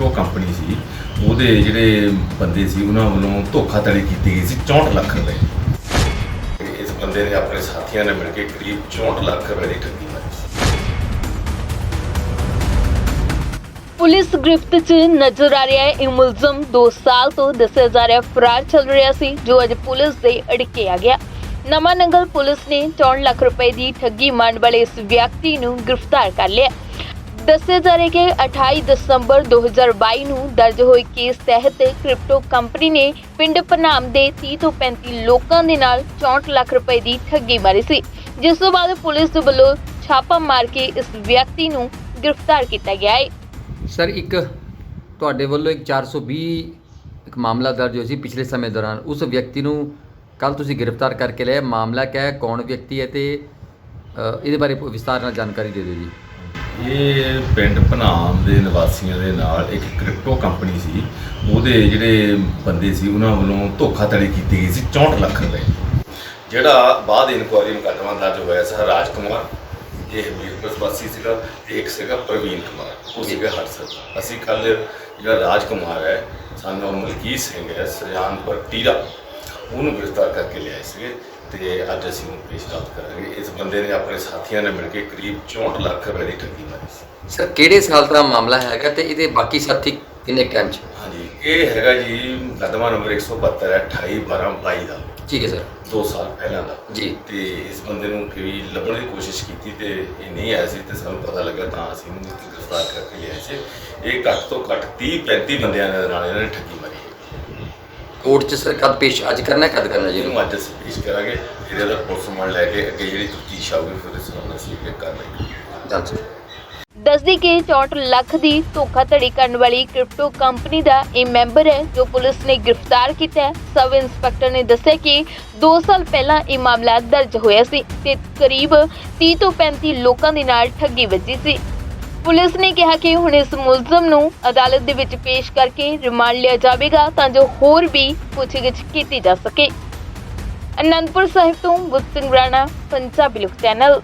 Crypto company ਸੀ, ਉਹਦੇ ਜਿਹੜੇ ਬੰਦੇ ਸੀ, ਉਹਨਾਂ ਵੱਲੋਂ ਧੋਖਾਧੜੀ ਕੀਤੀ ਗਈ ਸੀ 64 ਲੱਖ ਰੁਪਏ। ਤੇ ਇਸ ਬੰਦੇ ਨੇ ਆਪਣੇ ਸਾਥੀਆਂ ਨਾਲ ਮਿਲ ਕੇ ਕਰੀਬ 64 ਲੱਖ ਰੁਪਏ ਦੀ ਠੱਗੀ ਮਾਰੀ। ਪੁਲਿਸ ਗ੍ਰਿਫਤ 'ਚ ਨਜ਼ਰ ਆ ਰਿਹਾ ਹੈ, ਇਹ ਮੁਲਜ਼ਮ 2 ਸਾਲ ਤੋਂ ਦੱਸਿਆ ਜਾ ਰਿਹਾ ਫਰਾਰ ਚੱਲ ਰਿਹਾ ਸੀ, ਜੋ ਅੱਜ ਪੁਲਿਸ ਦੇ ਅੜਕੇ ਆ ਗਿਆ। ਨਵਾਂ ਨੰਗਲ ਪੁਲਿਸ ਨੇ 64 ਲੱਖ ਰੁਪਏ ਦੀ ਠੱਗੀ ਮਾਰਨ ਵਾਲੇ ਇਸ ਵਿਅਕਤੀ ਨੂੰ ਗ੍ਰਿਫਤਾਰ ਕਰ ਲਿਆ। ਦੱਸਿਆ ਜਾ ਰਿਹਾ ਕਿ 28 ਦਸੰਬਰ 2022 ਨੂੰ ਦਰਜ ਹੋਏ ਕੇਸ ਤਹਿਤ ਕ੍ਰਿਪਟੋ ਕੰਪਨੀ ਨੇ ਪਿੰਡ ਪਨਾਮ ਦੇ 30 ਤੋਂ 35 ਲੋਕਾਂ ਦੇ ਨਾਲ 64 ਲੱਖ ਰੁਪਏ ਦੀ ਠੱਗੀ ਮਾਰੀ ਸੀ ਜਿਸ ਤੋਂ ਬਾਅਦ ਪੁਲਿਸ ਵੱਲੋਂ ਛਾਪਾ ਮਾਰ ਕੇ ਇਸ ਵਿਅਕਤੀ ਨੂੰ ਗ੍ਰਿਫਤਾਰ ਕੀਤਾ ਗਿਆ ਹੈ। ਸਰ ਇੱਕ ਤੁਹਾਡੇ ਵੱਲੋਂ ਇੱਕ 420 ਇੱਕ ਮਾਮਲਾ ਦਰਜ ਹੋਇਆ ਸੀ ਪਿਛਲੇ ਸਮੇਂ ਦੌਰਾਨ। ਉਸ ਵਿਅਕਤੀ ਨੂੰ ਕੱਲ ਤੁਸੀਂ ਗ੍ਰਿਫਤਾਰ ਕਰਕੇ ਲਿਆ ਮਾਮਲਾ ਕਿਆ ਹੈ? ਕੌਣ ਵਿਅਕਤੀ ਹੈ ਤੇ ਅ, ਇਹਦੇ ਬਾਰੇ ਵਿਸਤਾਰ ਨਾਲ ਜਾਣਕਾਰੀ ਦੇ ਦਿਓ ਜੀ। ਇਹ ਪਿੰਡ ਭਨਾਮ ਦੇ ਨਿਵਾਸੀਆਂ ਦੇ ਨਾਲ ਇੱਕ ਕ੍ਰਿਪਟੋ ਕੰਪਨੀ ਸੀ। ਉਹਦੇ ਜਿਹੜੇ ਬੰਦੇ ਸੀ, ਉਹਨਾਂ ਵੱਲੋਂ ਧੋਖਾਧੜੀ ਕੀਤੀ ਗਈ ਸੀ 64 ਲੱਖ ਰੁਪਏ। ਜਿਹੜਾ ਬਾਅਦ ਇਨਕੁਆਇਰੀ ਮੁਕੱਦਮਾ ਦਰਜ ਹੋਇਆ ਸੀ ਰਾਜ ਕੁਮਾਰ ਇਹ ਹਮੀਰਪੁਰ ਵਾਸੀ ਸੀਗਾ ਤੇ ਇੱਕ ਸੀਗਾ ਪ੍ਰਵੀਨ ਕੁਮਾਰ। ਉਹ ਸੀਗਾ ਹਰਸਦ ਅਸੀਂ ਕੱਲ ਜਿਹੜਾ ਰਾਜ ਕੁਮਾਰ ਹੈ, ਸਾਨੂੰ ਮਲਕੀਤ ਸਿੰਘ ਹੈ, ਸਜਾਨਪੁਰ, ਟੀਰਾ। ਉਹਨੂੰ ਗ੍ਰਿਫਤਾਰ ਕਰਕੇ ਲਿਆਏ ਸੀਗੇ ਤੇ ਅੱਜ ਅਸੀਂ ਉਹਨੂੰ ਪੇਸ਼ਦਾਰ ਕਰਾਂਗੇ ਇਸ ਬੰਦੇ ਨੇ ਆਪਣੇ ਸਾਥੀਆਂ ਨਾਲ ਮਿਲ ਕੇ ਕਰੀਬ 64 ਲੱਖ ਰੁਪਏ ਦੀ ਠੱਗੀ ਮਾਰੀ ਸੀ। ਸਰ ਕਿਹੜੇ ਸਾਲ ਦਾ ਮਾਮਲਾ ਹੈਗਾ ਤੇ ਇਹਦੇ ਬਾਕੀ ਸਾਥੀ ਕਿੰਨੇ ਟਾਈਮ 'ਚ? ਹਾਂਜੀ ਇਹ ਹੈਗਾ ਜੀ ਮੁਕੱਦਮਾ ਨੰਬਰ 172 ਹੈ 28 12 22 ਦਾ। ਠੀਕ ਹੈ ਸਰ। 2 ਸਾਲ ਪਹਿਲਾਂ ਦਾ। ਜੀ। ਤੇ ਇਸ ਬੰਦੇ ਨੂੰ ਕਿਵੇਂ ਲੱਭਣ ਦੀ ਕੋਸ਼ਿਸ਼ ਕੀਤੀ ਤੇ ਇਹ ਨਹੀਂ ਆਇਆ ਸੀ ਤੇ ਸਾਨੂੰ ਪਤਾ ਲੱਗਾ ਤਾਂ ਅਸੀਂ ਇਹਨੂੰ ਗ੍ਰਿਫਤਾਰ ਕਰਕੇ ਲਿਆਏ ਸੀ। ਇਹ ਘੱਟ ਤੋਂ ਘੱਟ 30 35 ਬੰਦਿਆਂ ਦੇ ਨਾਲ ਇਹਨਾਂ ਨੇ ਠੱਗੀ ਕੋਰਟ 'ਚ ਸਰ ਕਦ ਪੇਸ਼ ਅੱਜ ਕਰਨਾ ਹੈ, ਕਦ ਕਰਨਾ ਜੀ? ਇਹਨੂੰ ਅੱਜ ਅਸੀਂ ਪੇਸ਼ ਕਰਾਂਗੇ। ਇਹਦੇ ਦਾ ਪੁਲਿਸ ਮਾਨ ਲੈ ਕੇ ਅੱਗੇ ਜਿਹੜੀ ਤਫਤੀਸ਼ ਆਊਗੀ ਫਿਰ ਇਸ ਨੂੰ ਅਸੀਂ ਅੱਗੇ ਕਾਰਵਾਈ ਜਾਨ ਸਰ ਦੱਸਦੀ ਕਿ 64 ਲੱਖ ਦੀ ਧੋਖਾਧੜੀ ਕਰਨ ਵਾਲੀ ਕ੍ਰਿਪਟੋ ਕੰਪਨੀ ਦਾ ਇਹ ਮੈਂਬਰ ਹੈ ਜੋ ਪੁਲਿਸ ਨੇ ਗ੍ਰਿਫਤਾਰ ਕੀਤਾ ਹੈ। ਸਬ ਇੰਸਪੈਕਟਰ ਨੇ ਦੱਸਿਆ ਕਿ 2 ਸਾਲ ਪਹਿਲਾਂ ਇਹ ਮਾਮਲਾ ਦਰਜ ਹੋਇਆ ਸੀ ਤੇ ਕਰੀਬ 30 ਤੋਂ 35 ਲੋਕਾਂ ਦੇ ਨਾਲ ਠੱਗੀ ਵੱਜੀ ਸੀ। ਪੁਲਿਸ ਨੇ ਕਿਹਾ ਕਿ ਹੁਣ ਇਸ ਮੁਲਜ਼ਮ ਨੂੰ ਅਦਾਲਤ ਦੇ ਵਿੱਚ ਪੇਸ਼ ਕਰਕੇ ਰਿਮਾਂਡ ਲਿਆ ਜਾਵੇਗਾ ਤਾਂ ਜੋ ਹੋਰ ਵੀ ਪੁੱਛਗਿੱਛ ਕੀਤੀ ਜਾ ਸਕੇ। ਅਨੰਦਪੁਰ ਸਾਹਿਬ ਤੋਂ ਗੁਰਸਿੰਘ ਰਾਣਾ, ਪੰਜਾਬੀ ਲੋਕ ਚੈਨਲ।